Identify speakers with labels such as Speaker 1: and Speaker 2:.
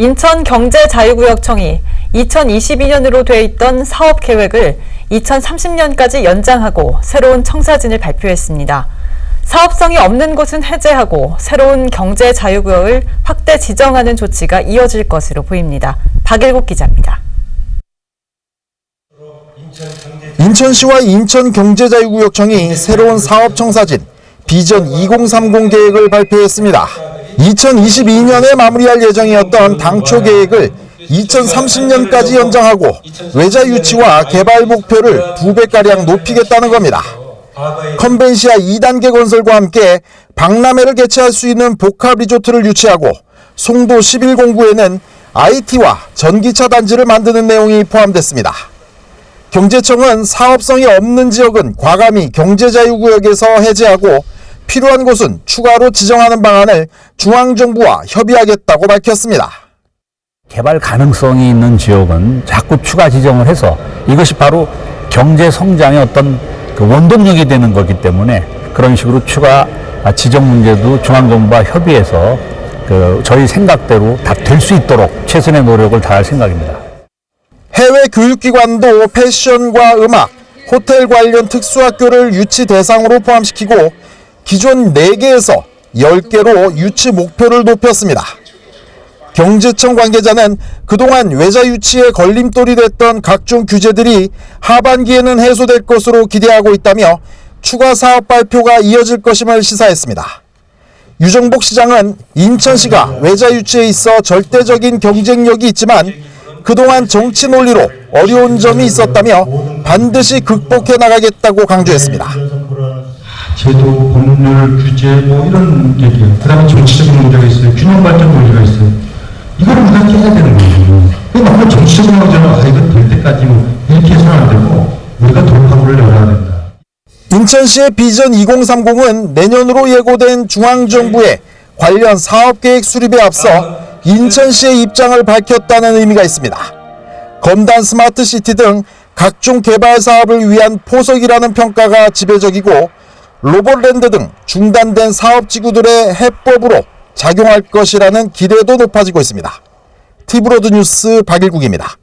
Speaker 1: 인천경제자유구역청이 2022년으로 돼 있던 사업 계획을 2030년까지 연장하고 새로운 청사진을 발표했습니다. 사업성이 없는 곳은 해제하고 새로운 경제자유구역을 확대 지정하는 조치가 이어질 것으로 보입니다. 박일국 기자입니다.
Speaker 2: 인천시와 인천경제자유구역청이 새로운 사업청사진 비전 2030 계획을 발표했습니다. 2022년에 마무리할 예정이었던 당초 계획을 2030년까지 연장하고 외자 유치와 개발 목표를 두 배가량 높이겠다는 겁니다. 컨벤시아 2단계 건설과 함께 박람회를 개최할 수 있는 복합 리조트를 유치하고 송도 11공구에는 IT와 전기차 단지를 만드는 내용이 포함됐습니다. 경제청은 사업성이 없는 지역은 과감히 경제자유구역에서 해제하고 필요한 곳은 추가로 지정하는 방안을 중앙정부와 협의하겠다고 밝혔습니다.
Speaker 3: 개발 가능성이 있는 지역은 자꾸 추가 지정을 해서 이것이 바로 경제 성장의 어떤 그 원동력이 되는 거기 때문에 그런 식으로 추가 지정 문제도 중앙정부와 협의해서 그 저희 생각대로 다 될 수 있도록 최선의 노력을 다할 생각입니다.
Speaker 2: 해외 교육기관도 패션과 음악, 호텔 관련 특수학교를 유치 대상으로 포함시키고 기존 4개에서 10개로 유치 목표를 높였습니다. 경제청 관계자는 그동안 외자 유치에 걸림돌이 됐던 각종 규제들이 하반기에는 해소될 것으로 기대하고 있다며 추가 사업 발표가 이어질 것임을 시사했습니다. 유정복 시장은 인천시가 외자 유치에 있어 절대적인 경쟁력이 있지만 그동안 정치 논리로 어려운 점이 있었다며 반드시 극복해 나가겠다고 강조했습니다.
Speaker 4: 제도, 법률, 규제 뭐 이런 얘기요. 그 다음에 정치적인 문제가 있어요. 균형 발전 논리가 있어요. 이거를 우리가 깨야 되는 거예요. 이거 너무 정치적인 문제는 아 이거 될 때까지 뭐 이렇게 해서는 안 되고 우리가 돌파구를 열어야 된다.
Speaker 2: 인천시의 비전 2030은 내년으로 예고된 중앙정부의 관련 사업계획 수립에 앞서 인천시의 입장을 밝혔다는 의미가 있습니다. 검단 스마트시티 등 각종 개발 사업을 위한 포석이라는 평가가 지배적이고 로봇랜드 등 중단된 사업지구들의 해법으로 작용할 것이라는 기대도 높아지고 있습니다. 티브로드 뉴스 박일국입니다.